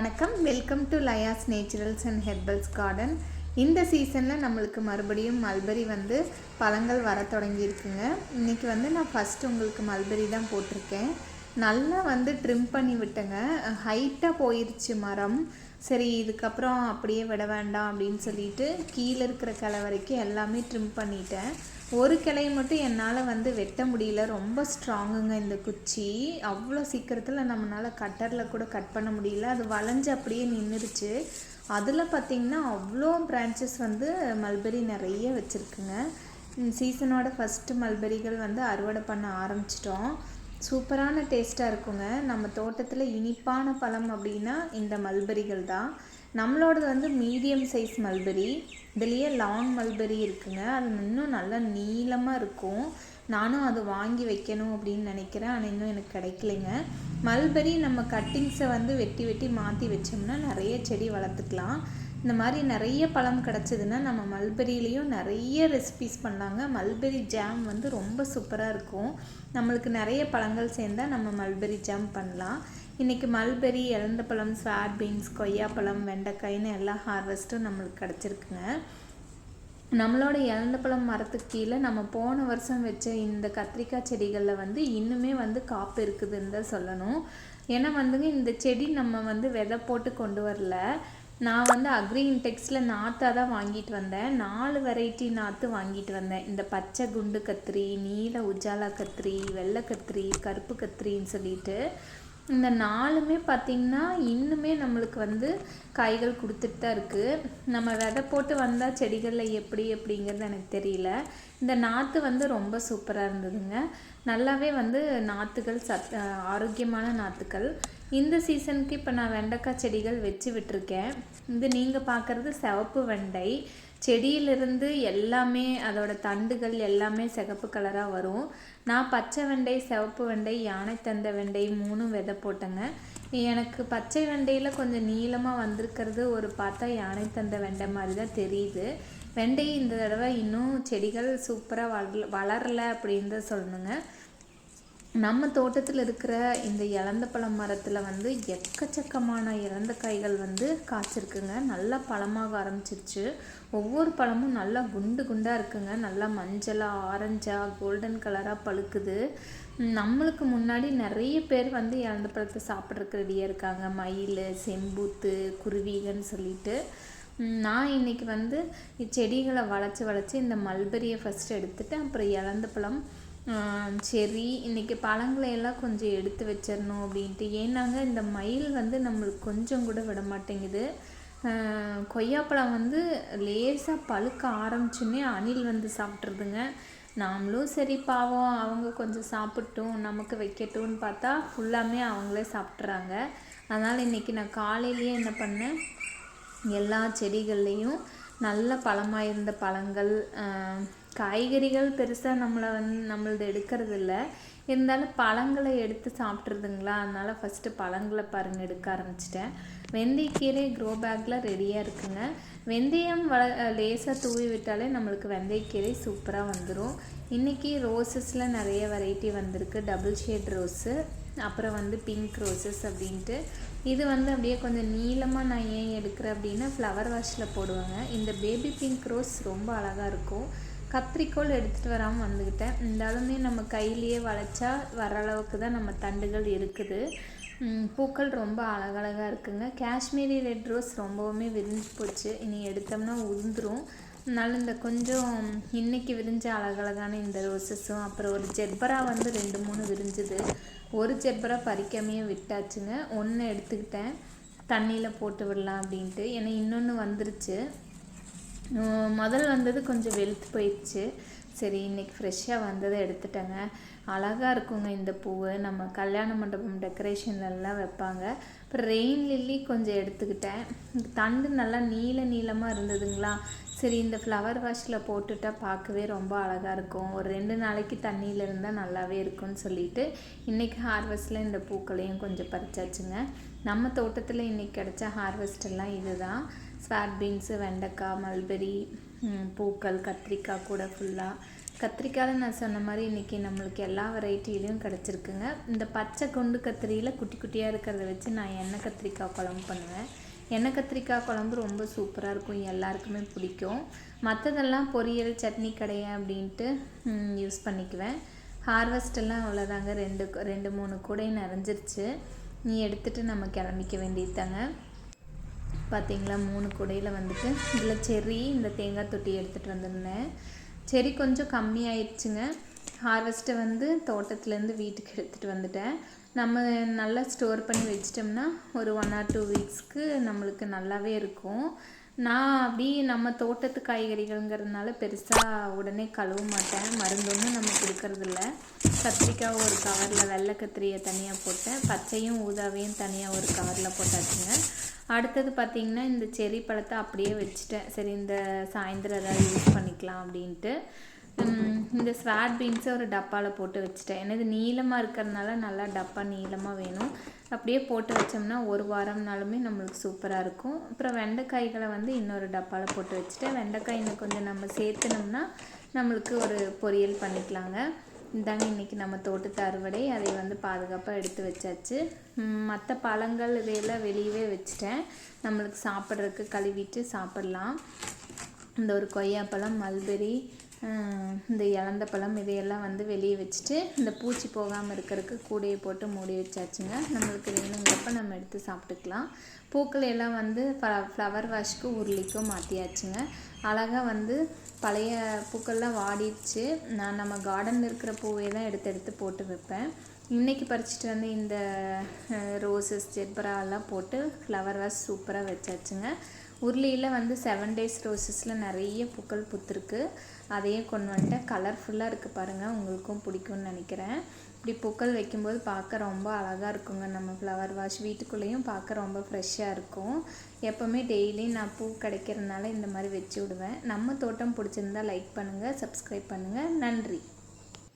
வணக்கம். Welcome to Laya's naturals and herbals garden இந்த சீசனில் நம்மளுக்கு மறுபடியும் மல்பெரி வந்து பழங்கள் வர தொடங்கியிருக்குங்க. இன்றைக்கி வந்து நான் ஃபஸ்ட்டு உங்களுக்கு மல்பெரி தான் போட்டிருக்கேன். நல்லா வந்து ட்ரிம் பண்ணி விட்டேங்க. ஹைட்டாக போயிடுச்சு மரம். சரி இதுக்கப்புறம் அப்படியே விட வேண்டாம் அப்படின்னு சொல்லிட்டு கீழே இருக்கிற கிளை வரைக்கும் எல்லாமே ட்ரிம் பண்ணிட்டேன். ஒரு கிளையை மட்டும் என்னால் வந்து வெட்ட முடியல. ரொம்ப ஸ்ட்ராங்குங்க இந்த குச்சி. அவ்வளோ சீக்கிரத்தில் நம்மளால் கட்டரில் கூட கட் பண்ண முடியல. அது வளைஞ்சு அப்படியே நின்றுருச்சு அதில் பார்த்திங்கன்னா அவ்வளோ பிரான்ச்சஸ் வந்து மல்பெரி நிறைய வச்சுருக்குங்க. சீசனோட ஃபஸ்ட்டு மல்பெரிகள் வந்து அறுவடை பண்ண ஆரம்பிச்சிட்டோம். சூப்பரான டேஸ்ட்டாக இருக்குங்க. நம்ம தோட்டத்தில் இனிப்பான பழம் அப்படின்னா இந்த மல்பெரிகள் தான். நம்மளோடது வந்து மீடியம் சைஸ் மல்பெரி. இதுலேயே லாங் மல்பெரி இருக்குங்க. அது இன்னும் நல்லா நீளமாக இருக்கும். நானும் அது வாங்கி வைக்கணும் அப்படின்னு நினைக்கிறேன். ஆனால் இன்னும் எனக்கு கிடைக்கலைங்க. மல்பெரி நம்ம கட்டிங்ஸை வந்து வெட்டி வெட்டி மாற்றி வச்சோம்னா நிறைய செடி வளர்த்துக்கலாம். இந்த மாதிரி நிறைய பழம் கிடச்சிதுன்னா நம்ம மல்பெரியிலையும் நிறைய ரெசிபிஸ் பண்ணாங்க மல்பெரி ஜாம் வந்து ரொம்ப சூப்பராக இருக்கும். நம்மளுக்கு நிறைய பழங்கள் சேர்ந்தால் நம்ம மல்பெரி ஜாம் பண்ணலாம். இன்றைக்கி மல்பெரி இழந்த பழம் ஸ்வாட் பீன்ஸ் கொய்யாப்பழம் வெண்டைக்காய்னு எல்லா ஹார்வெஸ்ட்டும் நம்மளுக்கு கிடச்சிருக்குங்க. நம்மளோட இழந்த மரத்துக்கு கீழே நம்ம போன வருஷம் வச்ச இந்த கத்திரிக்காய் செடிகளில் வந்து இன்னுமே வந்து காப்பு இருக்குதுன்னு தான் சொல்லணும். ஏன்னா வந்துங்க இந்த செடி நம்ம வந்து விதை போட்டு கொண்டு வரல. நான் வந்து அக்ரி இன்டெக்ஸில் நாற்றாக தான் வாங்கிட்டு வந்தேன். நாலு வெரைட்டி நாற்று வாங்கிட்டு வந்தேன். இந்த பச்சை குண்டு கத்திரி நீல உஜாலா கத்திரி வெள்ளை கத்திரி கருப்பு கத்திரின்னு சொல்லிட்டு. இந்த நாலுமே பார்த்திங்கன்னா இன்னுமே நம்மளுக்கு வந்து காய்கள் கொடுத்துட்டு தான் இருக்குது நம்ம விதை போட்டு வந்தால் செடிகளில் எப்படி எப்படிங்கிறது எனக்கு தெரியல. இந்த நாற்று வந்து ரொம்ப சூப்பராக இருந்ததுங்க. நல்லாவே வந்து நாற்றுகள் சத் ஆரோக்கியமான நாற்றுகள் இந்த சீசனுக்கு இப்போ நான் வெண்டைக்காய் செடிகள் வச்சு விட்டுருக்கேன். இது நீங்கள் பார்க்குறது சிவப்பு வெண்டை. செடியிலிருந்து எல்லாமே அதோட தண்டுகள் எல்லாமே சிகப்பு கலராக வரும். நான் பச்சை வெண்டை சிவப்பு வெண்டை யானை தந்த வெண்டை மூணும் விதை போட்டேங்க. எனக்கு பச்சை வெண்டையில் கொஞ்சம் நீளமாக வந்திருக்கிறது ஒரு பார்த்தா யானை தந்த வெண்டை மாதிரி தான் தெரியுது. வெண்டை இந்த தடவை இன்னும் செடிகள் சூப்பராக வளர் வளரலை அப்படின்னு தான் சொல்லணுங்க. நம்ம தோட்டத்தில் இருக்கிற இந்த இலந்த பழம் மரத்தில் வந்து எக்கச்சக்கமான இலந்த காய்கள் வந்து காய்ச்சிருக்குங்க. நல்லா பழமாக ஆரம்பிச்சிருச்சு. ஒவ்வொரு பழமும் நல்லா குண்டு குண்டாக இருக்குங்க. நல்லா மஞ்சளாக ஆரஞ்சாக கோல்டன் கலராக பழுக்குது. நம்மளுக்கு முன்னாடி நிறைய பேர் வந்து இழந்த பழத்தை சாப்பிட்றதுக்கு ரெடியாக இருக்காங்க. மயில் செம்பூத்து குருவிகன்னு சொல்லிட்டு. நான் இன்றைக்கி வந்து செடிகளை வளைச்சி வளைச்சி இந்த மல்பெரியை ஃபஸ்ட்டு எடுத்துகிட்டு அப்புறம் இலந்த பழம் சரி இன்றைக்கி பழங்களை எல்லாம் கொஞ்சம் எடுத்து வச்சிடணும் அப்படின்ட்டு. ஏன்னாங்க இந்த மயில் வந்து நம்மளுக்கு கொஞ்சம் கூட விட மாட்டேங்குது. கொய்யாப்பழம் வந்து லேசாக பழுக்க ஆரம்பிச்சுன்னே அணில் வந்து சாப்பிட்ருதுங்க நாமளும் சரி பாவம் அவங்க கொஞ்சம் சாப்பிட்டும் நமக்கு வைக்கட்டும்னு பார்த்தா ஃபுல்லாமே அவங்களே சாப்பிட்றாங்க அதனால் இன்றைக்கி நான் காலையிலேயே என்ன பண்ணேன் எல்லா செடிகள்லேயும் நல்ல பழமாக இருந்த பழங்கள் காய்கறிகள் பெருசாக நம்மளை வந்து நம்மளது எடுக்கிறது இல்லை இருந்தாலும் பழங்களை எடுத்து சாப்பிட்றதுங்களா? அதனால் ஃபஸ்ட்டு பழங்களை பாருங்கள் எடுக்க ஆரம்பிச்சிட்டேன். வெந்தயக்கீரை க்ரோ பேக்கில் ரெடியாக இருக்குங்க. வெந்தயம் வள லேசாக தூவி விட்டாலே நம்மளுக்கு வெந்தயக்கீரை சூப்பராக வந்துடும் இன்றைக்கி ரோசஸில் நிறைய வெரைட்டி வந்திருக்கு. டபுள் ஷேட் ரோஸு அப்புறம் வந்து பிங்க் ரோசஸ் அப்படின்ட்டு. இது வந்து அப்படியே கொஞ்சம் நீளமாக நான் ஏன் எடுக்கிறேன் அப்படின்னா ஃப்ளவர் வாஷில் போடுவாங்க. இந்த பேபி பிங்க் ரோஸ் ரொம்ப அழகாக இருக்கும். கத்திரிக்கோள் எடுத்துகிட்டு வராமல் வந்துக்கிட்டேன் இருந்தாலுமே நம்ம கையிலேயே வளைச்சா வர அளவுக்கு தான் நம்ம தண்டுகள் இருக்குது. பூக்கள் ரொம்ப அழகழகாக இருக்குங்க. காஷ்மீரி ரெட் ரோஸ் ரொம்பவுமே விரிஞ்சு போச்சு. இனி எடுத்தோம்னா உதிர்ந்துடும் அதனால இந்த கொஞ்சம் இன்றைக்கி விரிஞ்ச அழகழகான இந்த ரோசஸும் அப்புறம் ஒரு ஜெப்பரா வந்து ரெண்டு மூணு விரிஞ்சுது. ஒரு செப்பரை பறிக்காமையே விட்டாச்சுங்க. ஒன்று எடுத்துக்கிட்டேன். தண்ணியில் போட்டு விடலாம் அப்படின்ட்டு. ஏன்னா இன்னொன்று வந்துருச்சு. முதல் வந்தது கொஞ்சம் வெளுத்து போயிடுச்சு. சரி இன்றைக்கி ஃப்ரெஷ்ஷாக வந்ததை எடுத்துட்டேங்க. அழகாக இருக்குங்க இந்த பூவு. நம்ம கல்யாண மண்டபம் டெக்கரேஷன்லலாம் வைப்பாங்க. அப்புறம் ரெயின் லில்லி கொஞ்சம் எடுத்துக்கிட்டேன். தண்டு நல்லா நீல நீளமாக இருந்ததுங்களா? சரி இந்த ஃப்ளவர் வாஷில் போட்டுட்டா பார்க்கவே ரொம்ப அழகாக இருக்கும். ஒரு ரெண்டு நாளைக்கு தண்ணியில் இருந்தால் நல்லாவே இருக்கும்னு சொல்லிட்டு இன்றைக்கி ஹார்வெஸ்ட்டில் இந்த பூக்களையும் கொஞ்சம் பறிச்சாச்சுங்க. நம்ம தோட்டத்தில் இன்றைக்கி கிடச்ச ஹார்வெஸ்டெல்லாம் இது இதுதான். ஸ்வாட் பீன்ஸு வெண்டைக்காய் மல்பெரி பூக்கள் கத்திரிக்காய் கூட ஃபுல்லாக கத்திரிக்காயில் நான் சொன்ன மாதிரி இன்றைக்கி நம்மளுக்கு எல்லா வெரைட்டிலையும் கிடச்சிருக்குங்க. இந்த பச்சை கொண்டு கத்திரியில் குட்டி குட்டியாக இருக்கிறத வச்சு நான் எண்ணெய் கத்திரிக்காய் குழம்பு பண்ணுவேன். எண்ணெய் கத்திரிக்காய் குழம்பு ரொம்ப சூப்பராக இருக்கும். எல்லாருக்குமே பிடிக்கும். மற்றதெல்லாம் பொரியல் சட்னி கடையை அப்படின்ட்டு யூஸ் பண்ணிக்குவேன். ஹார்வெஸ்டெல்லாம் அவ்வளோதாங்க ரெண்டு ரெண்டு மூணு கூடை நிறைஞ்சிருச்சு. நீ எடுத்துகிட்டு நம்ம கிளம்பிக்க வேண்டியது தாங்க பார்த்தீங்களா மூணு குடையில் வந்துட்டு இதில் செரி இந்த தேங்காய் தொட்டி எடுத்துகிட்டு வந்திருந்தேன். செரி கொஞ்சம் கம்மியாயிடுச்சுங்க. ஹார்வெஸ்ட்டை வந்து தோட்டத்துலேருந்து வீட்டுக்கு எடுத்துகிட்டு வந்துட்டேன். நம்ம நல்லா ஸ்டோர் பண்ணி வச்சிட்டோம்னா ஒரு ஒன் ஆர் டூ வீக்ஸ்க்கு நம்மளுக்கு நல்லாவே இருக்கும். நான் அப்படி நம்ம தோட்டத்து காய்கறிகள்ங்கிறதுனால பெருசாக உடனே கழுவ மாட்டேன். மருந்தொன்றும் நம்ம கொடுக்கறதில்ல கத்திரிக்காய் ஒரு கவரில் வெள்ளை கத்திரியை தனியாக போட்டேன். பச்சையும் ஊதாவையும் தனியாக ஒரு கவரில் போட்டாச்சுங்க. அடுத்தது பார்த்திங்கன்னா இந்த செரி பழத்தை அப்படியே வச்சுட்டேன். சரி இந்த சாயந்தரம் ஏதாவது யூஸ் பண்ணிக்கலாம் அப்படின்ட்டு. இந்த ஸ்வாட் பீன்ஸை ஒரு டப்பாவில் போட்டு வச்சுட்டேன். ஏன்னா இது நீளமாக இருக்கிறதுனால நல்லா டப்பா நீளமாக வேணும். அப்படியே போட்டு வச்சோம்னா ஒரு வாரம்னாலுமே நம்மளுக்கு சூப்பராக இருக்கும். அப்புறம் வெண்டைக்காய்களை வந்து இன்னொரு டப்பாவில் போட்டு வச்சுட்டேன். வெண்டைக்காய் இன்னும் கொஞ்சம் நம்ம சேர்த்துனோம்னா நம்மளுக்கு ஒரு பொரியல் பண்ணிக்கலாங்க. இதாங்க இன்றைக்கி நம்ம தோட்டத்து அறுவடை. அதை வந்து பாதுகாப்பாக எடுத்து வச்சாச்சு. மற்ற பழங்கள் இதையெல்லாம் வெளியவே வச்சுட்டேன். நம்மளுக்கு சாப்பிட்றதுக்கு கழுவிட்டு சாப்பிட்லாம். இந்த ஒரு கொய்யாப்பழம் மல்பெரி இந்த இலந்த பழம் இதையெல்லாம் வந்து வெளியே வச்சுட்டு இந்த பூச்சி போகாமல் இருக்கிறதுக்கு கூடையை போட்டு மூடி வச்சாச்சுங்க. நம்மளுக்கு வேணுங்கிறப்ப நம்ம எடுத்து சாப்பிட்டுக்கலாம். பூக்கள் எல்லாம் வந்து ஃப்ளவர் வாஷ்க்கு உருளிக்கும் மாற்றியாச்சுங்க அழகாக வந்து பழைய பூக்கள்லாம் வாடிடுச்சு. நான் நம்ம கார்டனில் இருக்கிற பூவை தான் எடுத்து எடுத்து போட்டு வைப்பேன். இன்றைக்கி பறிச்சிட்டு வந்து இந்த ரோசஸ் ஜெப்பராலாம் போட்டு ஃப்ளவர் வாஷ் சூப்பராக வச்சாச்சுங்க. உருளியில் வந்து செவன் டேஸ் ரோசஸில் நிறைய பூக்கள் பூத்துருக்கு. அதையும் கொண்டு வந்துட்டேன். கலர்ஃபுல்லாக இருக்குது பாருங்கள் உங்களுக்கும் பிடிக்கும்னு நினைக்கிறேன். இப்படி பூக்கள் வைக்கும்போது பார்க்க ரொம்ப அழகாக இருக்குங்க. நம்ம ஃப்ளவர் வாஷ் வீட்டுக்குள்ளேயும் பார்க்க ரொம்ப ஃப்ரெஷ்ஷாக இருக்கும். எப்போவுமே டெய்லியும் நான் பூ கிடைக்கிறதுனால இந்த மாதிரி வச்சு விடுவேன். நம்ம தோட்டம் பிடிச்சிருந்தா லைக் பண்ணுங்கள் சப்ஸ்கிரைப் பண்ணுங்கள் நன்றி.